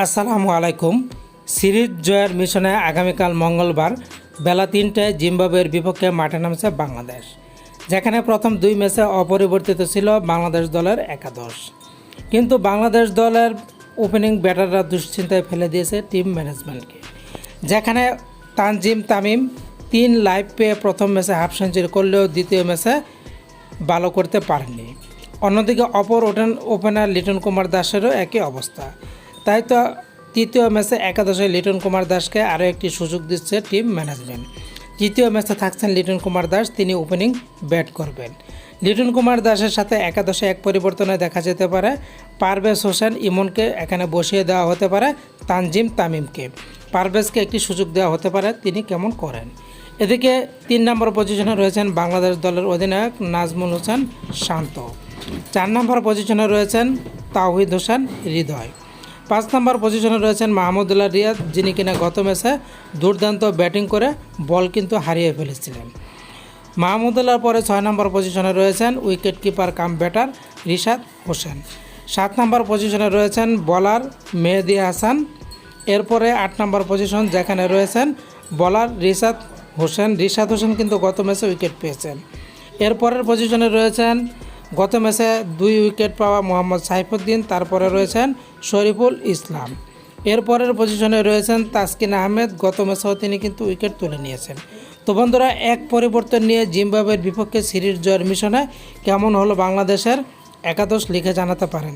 আসসালামু আলাইকুম। সিরিজ জয়ের মিশনে আগামীকাল মঙ্গলবার বেলা তিনটায় জিম্বাবুয়ের বিপক্ষে মাঠে নামছে বাংলাদেশ। যেখানে প্রথম দুই ম্যাচে অপরিবর্তিত ছিল বাংলাদেশ দলের একাদশ। কিন্তু বাংলাদেশ দলের ওপেনিং ব্যাটাররা দুশ্চিন্তায় ফেলে দিয়েছে টিম ম্যানেজমেন্টকে। যেখানে তানজিম তামিম তিন লাইভ পেয়ে প্রথম ম্যাচে হাফ সেঞ্চুরি করলেও দ্বিতীয় ম্যাচে ভালো করতে পারেননি। অন্যদিকে অপর ওপেন ওপেনার লিটন কুমার দাসেরও একই অবস্থা। তাই তো তৃতীয় ম্যাচে একাদশে লিটন কুমার দাসকে আরও একটি সুযোগ দিচ্ছে টিম ম্যানেজমেন্ট। তৃতীয় ম্যাচে থাকছেন লিটন কুমার দাস, তিনি ওপেনিং ব্যাট করবেন। লিটন কুমার দাসের সাথে একাদশে এক পরিবর্তনে দেখা যেতে পারে। পারভেজ হোসেন ইমনকে এখানে বসিয়ে দেওয়া হতে পারে তানজিম তামিমকে। পারভেজকে একটি সুযোগ দেওয়া হতে পারে, তিনি কেমন করেন? এদিকে তিন নম্বর পজিশনে রয়েছেন বাংলাদেশ দলের অধিনায়ক নাজমুল হোসেন শান্ত। চার নম্বর পজিশনে রয়েছেন তাওহিদ হোসেন হৃদয়। পাঁচ নম্বর পজিশনে রয়েছেন মাহমুদুল্লাহ রিয়াদ, যিনি কিনা গত ম্যাচে দুর্দান্ত ব্যাটিং করে বল কিন্তু হারিয়ে ফেলেছিলেন। মাহমুদুল্লাহর পরে ছয় নম্বর পজিশনে রয়েছেন wicket keeper cum batter Rishad Hossain. সাত নম্বর পজিশনে রয়েছেন বলার মেহেদি হাসান। এরপরে আট নম্বর পজিশন যেখানে রয়েছেন বলার রিশাদ হোসেন। রিশাদ হোসেন কিন্তু গত ম্যাচে উইকেট পেয়েছেন। এরপরের পজিশনে রয়েছেন গত ম্যাচে দুই উইকেট পাওয়া মোহাম্মদ সাইফুদ্দিন, তারপরে রয়েছেন শরীফুল ইসলাম। এরপরের পজিশনে রয়েছেন তাসকিন আহমেদ, গত ম্যাচেও তিনি কিন্তু উইকেট তুলে নিয়েছেন। তো বন্ধুরা, এক পরিবর্তন নিয়ে জিম্বাবের বিপক্ষে সিরিজ জয়ের মিশনে কেমন হলো বাংলাদেশের একাদশ লিখে জানাতে পারেন।